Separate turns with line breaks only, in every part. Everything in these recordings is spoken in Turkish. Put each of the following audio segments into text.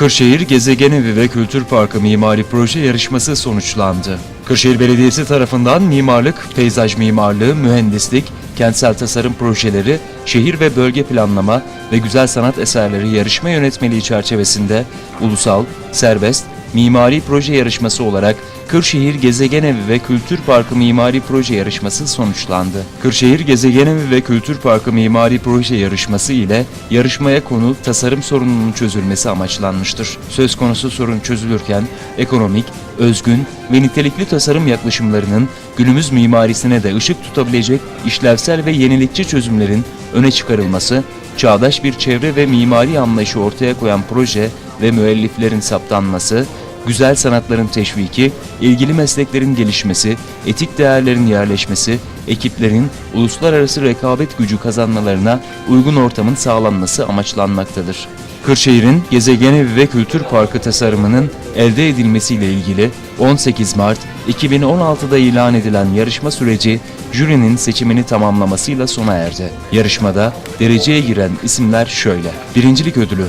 Kırşehir Gezegenevi ve Kültür Parkı Mimari Proje Yarışması sonuçlandı. Kırşehir Belediyesi tarafından mimarlık, peyzaj mimarlığı, mühendislik, kentsel tasarım projeleri, şehir ve bölge planlama ve güzel sanat eserleri yarışma yönetmeliği çerçevesinde ulusal, serbest, mimari proje yarışması olarak Kırşehir Gezegenevi ve Kültür Parkı Mimari Proje Yarışması sonuçlandı. Kırşehir Gezegenevi ve Kültür Parkı Mimari Proje Yarışması ile yarışmaya konu tasarım sorununun çözülmesi amaçlanmıştır. Söz konusu sorun çözülürken ekonomik, özgün ve nitelikli tasarım yaklaşımlarının günümüz mimarisine de ışık tutabilecek işlevsel ve yenilikçi çözümlerin öne çıkarılması, çağdaş bir çevre ve mimari anlayışı ortaya koyan proje ve müelliflerin saptanması, güzel sanatların teşviki, ilgili mesleklerin gelişmesi, etik değerlerin yerleşmesi, ekiplerin uluslararası rekabet gücü kazanmalarına uygun ortamın sağlanması amaçlanmaktadır. Kırşehir'in Gezegenevi ve Kültür Parkı tasarımının elde edilmesiyle ilgili 18 Mart 2016'da ilan edilen yarışma süreci jürinin seçimini tamamlamasıyla sona erdi. Yarışmada dereceye giren isimler şöyle. Birincilik ödülü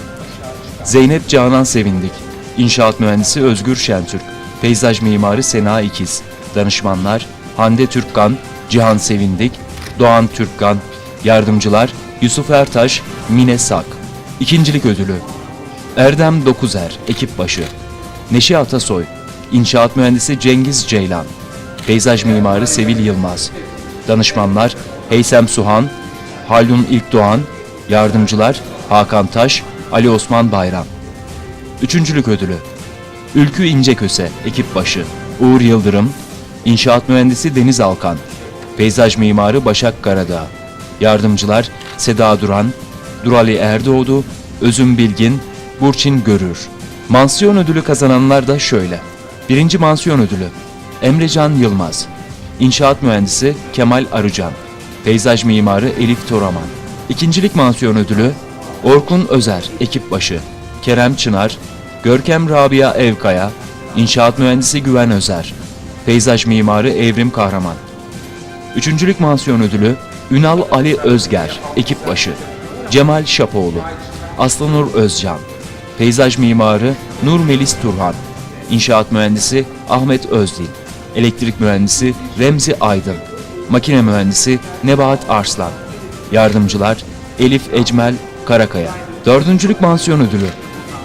Zeynep Canan Sevindik, İnşaat Mühendisi Özgür Şentürk, Peyzaj Mimarı Sena İkiz, Danışmanlar Hande Türkkan, Cihan Sevindik, Doğan Türkkan, Yardımcılar Yusuf Ertaş, Mine Sak. İkincilik ödülü Erdem Dokuzer, Ekip Başı, Neşe Atasoy, İnşaat Mühendisi Cengiz Ceylan, Peyzaj Mimarı Sevil Yılmaz, Danışmanlar Heysem Suhan, Haldun İlkdoğan, Yardımcılar Hakan Taş, Ali Osman Bayram. Üçüncülük ödülü Ülkü İnceköse, ekip başı Uğur Yıldırım, İnşaat Mühendisi Deniz Alkan, Peyzaj Mimarı Başak Karadağ, Yardımcılar Seda Duran, Durali Erdoğdu, Özüm Bilgin, Burçin Görür. Mansiyon ödülü kazananlar da şöyle. Birinci mansiyon ödülü Emrecan Yılmaz, İnşaat Mühendisi Kemal Arıcan, Peyzaj Mimarı Elif Toraman. İkincilik mansiyon ödülü Orkun Özer, ekip başı, Kerem Çınar, Görkem Rabia Evkaya, İnşaat Mühendisi Güven Özer, Peyzaj Mimarı Evrim Kahraman. Üçüncülük mansiyon ödülü Ünal Ali Özger, ekip başı, Cemal Şapoğlu, Aslanur Özcan, Peyzaj Mimarı Nur Melis Turhan, İnşaat Mühendisi Ahmet Özdil, Elektrik Mühendisi Remzi Aydın, Makine Mühendisi Nebahat Arslan, Yardımcılar Elif Ecmel Karakaya. Dördüncülük mansiyon ödülü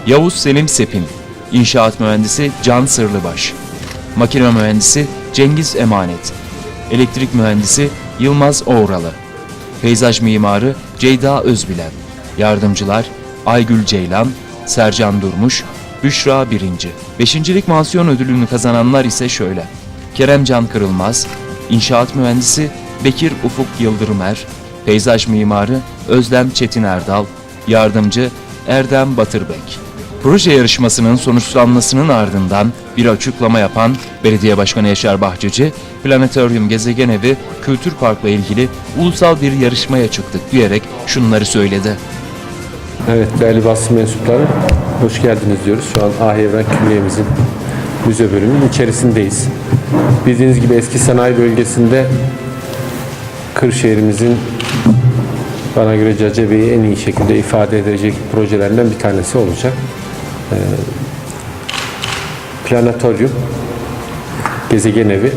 Yavuz Selim Sepin, İnşaat Mühendisi Can Sırlıbaş, Makine Mühendisi Cengiz Emanet, Elektrik Mühendisi Yılmaz Oğralı, Peyzaj Mimarı Ceyda Özbilen, Yardımcılar Aygül Ceylan, Sercan Durmuş, Büşra Birinci. Beşincilik mansiyon ödülünü kazananlar ise şöyle. Kerem Can Kırılmaz, İnşaat Mühendisi Bekir Ufuk Yıldırımer, Peyzaj Mimarı Özlem Çetin Erdal, Yardımcı Erdem Batırbek. Proje yarışmasının sonuçlanmasının ardından bir açıklama yapan Belediye Başkanı Yaşar Bahçeci, Planetoryum Gezegenevi Kültür Park'la ilgili ulusal bir yarışmaya çıktık diyerek şunları söyledi.
Evet değerli basın mensupları hoş geldiniz diyoruz. Şu an Ahi Evren Külliyemizin müze bölümünün içerisindeyiz. Bildiğiniz gibi eski sanayi bölgesinde Kırşehir'imizin bana göre Cacebe'yi en iyi şekilde ifade edecek projelerinden bir tanesi olacak. Planetoryum, gezegen evi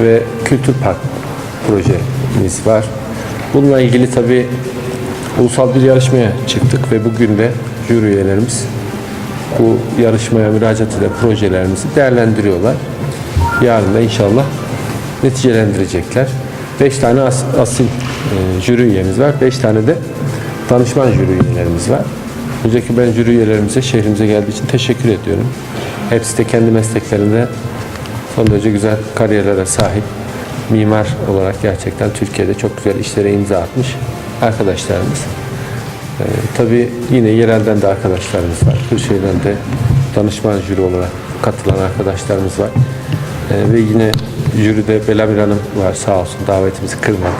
ve kültür park projemiz var. Bununla ilgili tabii ulusal bir yarışmaya çıktık ve bugün de jüri üyelerimiz bu yarışmaya müracaat eden projelerimizi değerlendiriyorlar. Yarın da inşallah neticelendirecekler. 5 tane as, asil e, jüri üyemiz var. 5 tane de danışman jüri üyelerimiz var. Özellikle ben jüri üyelerimize şehrimize geldiği için teşekkür ediyorum. Hepsi de kendi mesleklerinde son derece güzel kariyerlere sahip mimar olarak gerçekten Türkiye'de çok güzel işlere imza atmış arkadaşlarımız. Ee, tabii yine yerelden de arkadaşlarımız var. Kırşehir'den de danışman jüri olarak katılan arkadaşlarımız var. Ee, ve yine jüride Belamir Hanım var sağ olsun davetimizi kırmadı.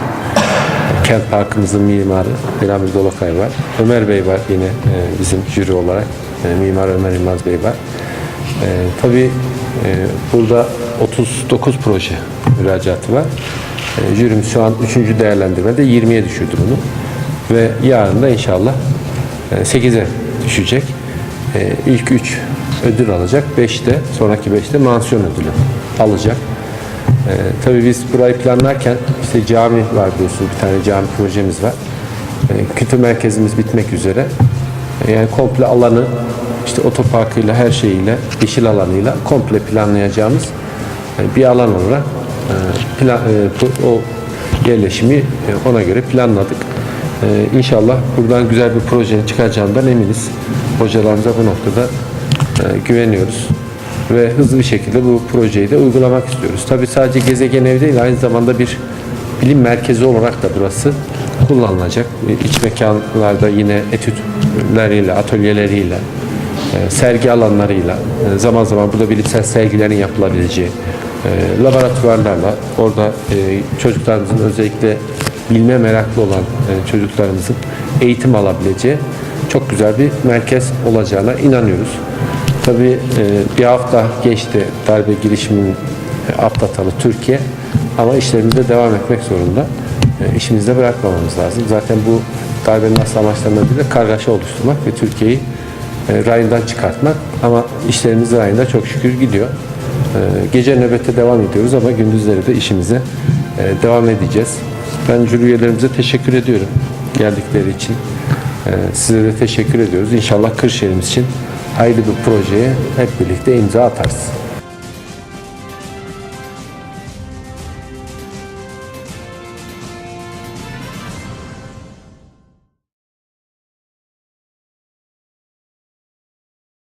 Kent Parkımızın mimarı Belamir Dolakay var. Ömer Bey var yine e, bizim jüri olarak. E, Mimar Ömer Yılmaz Bey var. E, tabii e, burada 39 proje müracaatı var. E, jürimiz şu an 3. değerlendirmede 20'ye düşürdü bunu. Ve yarın da inşallah e, 8'e düşecek. e, ilk 3 ödül alacak. 5'te sonraki 5'te mansiyon ödülü alacak. E, tabii biz burayı planlarken işte cami var biliyorsunuz bir tane cami projemiz var. E, kültür merkezimiz bitmek üzere. E, yani komple alanı işte otoparkıyla her şeyiyle yeşil alanıyla komple planlayacağımız e, bir alan olarak e, plan, e, o yerleşimi e, ona göre planladık. E, İnşallah buradan güzel bir projenin çıkacağından eminiz. Hocalarımıza bu noktada güveniyoruz ve hızlı bir şekilde bu projeyi de uygulamak istiyoruz. Tabii sadece gezegen ev değil aynı zamanda bir bilim merkezi olarak da burası kullanılacak. İç mekanlarda yine etütleriyle, atölyeleriyle, e, sergi alanlarıyla, e, zaman zaman burada bilimsel sergilerin yapılabileceği, e, laboratuvarlarla, orada çocuklarımızın özellikle bilme meraklı olan çocuklarımızın eğitim alabileceği çok güzel bir merkez olacağına inanıyoruz. Tabii e, bir hafta geçti darbe girişiminin e, atlatalı Türkiye ama işlerimize devam etmek zorunda. E, işimizde bırakmamamız lazım. Zaten bu darbenin asıl amaçlarından biri de kargaşa oluşturmak ve Türkiye'yi rayından çıkartmak ama işlerimiz rayında çok şükür gidiyor. Gece nöbette devam ediyoruz ama gündüzleri de işimize devam edeceğiz. Ben jüri üyelerimize teşekkür ediyorum geldikleri için. Size de teşekkür ediyoruz. İnşallah Kırşehir'imiz için hayırlı bir projeye hep birlikte imza atarız.